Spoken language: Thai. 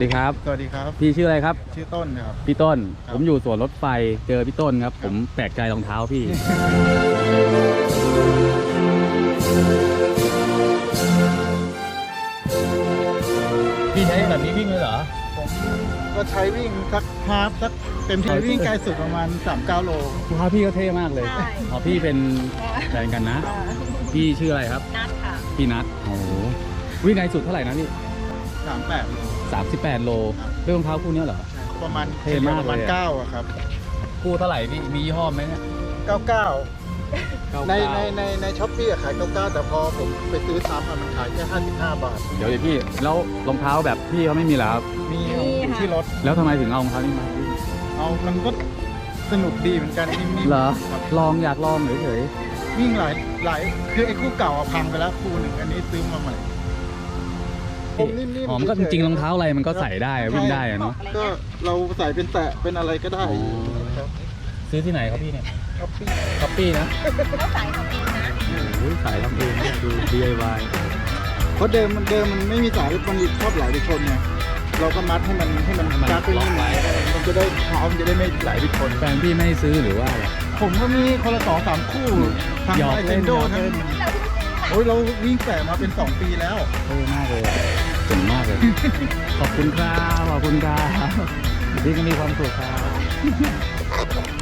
สวัสดีครับ สวัสดีครับ พี่ชื่ออะไรครับ ชื่อต้นครับ พี่ต้นครับผมอยู่สวนรถไฟ เจอพี่ต้นครับ ผมแปลกใจรองเท้าพี่ พี่ใช้แบบนี้วิ่งเลยเหรอ ผมก็ใช้วิ่งสักฮาล์ฟสักเต็มที่วิ่งไกลสุดประมาณ3-9โลรองเท้าพี่ก็เท่มากเลยใช่อ๋อพี่เป็นแฟนกันนะ พี่ชื่ออะไรครับ นัดค่ะ พี่นัท โอ้โหวิ่งไกลสุดเท่าไหร่นะพี่ 38โล 38 โลด้วยรองเท้าคู่เนี้ยเหรอ ประมาณเท่มากประมาณเลยอะ9อะครับคู่เท่าไหร่พี่มียี่ห้อไหมเนี่ย99ในในในในช้อปปี้ขาย99แต่พอผมไปซื้อซ้ำอะมันขายแค่55บาท เดี๋ยวเดี๋ยวพี่ แล้วรองเท้าแบบพี่เขาไม่มีแล้วครับ มีมีอยู่ค่ะ ที่รถ แล้วทำไมถึงเอารองเท้านี้มาวิ่งเอามันก็สนุกดีเหมือนกันนิ่มๆเหรอ ครับลองอยากลองเฉยวิ่งหลายหลายคือไอ้คู่เก่าอะพังไปแล้วคู่หนึ่งอันนี้ซื้อมาใหม่ ผมนิ่มๆๆหอมก็จเฉยๆริงๆรองเท้าอะไรมันก็ใส่ได้วิ่งได้อะเนาะก็เราใส่เป็นแตะเป็นอะไรก็ได้อ๋อครับซื้อที่ไหนครับพี่เนี่ยช้อปปี้ช้อปปี้นะเขาสายทำเองนะโอ้ยสายทำเองเนี่ยดู DIY เพราะเดิมมันเดิมมันไม่มีสายมันชอบไหลไปชนไงเราก็มัดให้มันให้มันให้มันจัดไปล็อกไว้มันจะได้เท้ามันจะได้ไม่ไหลไปชนแฟนพี่ไม่ให้ซื้อหรือว่าอะไรผมก็มีคนละสองสามคู่ทั้งหยอกไอเล่เทนนโดหยอกทั้งเล่นเราเพิ่งซื้อค่ะ โอ้ยเราวิ่งแต่มาเป็น 2 ปีแล้ว เออมากเลยอะเจ๋งมากเลย ขอบคุณครับ ขอบคุณครับพี่ก็มีความสุขครับ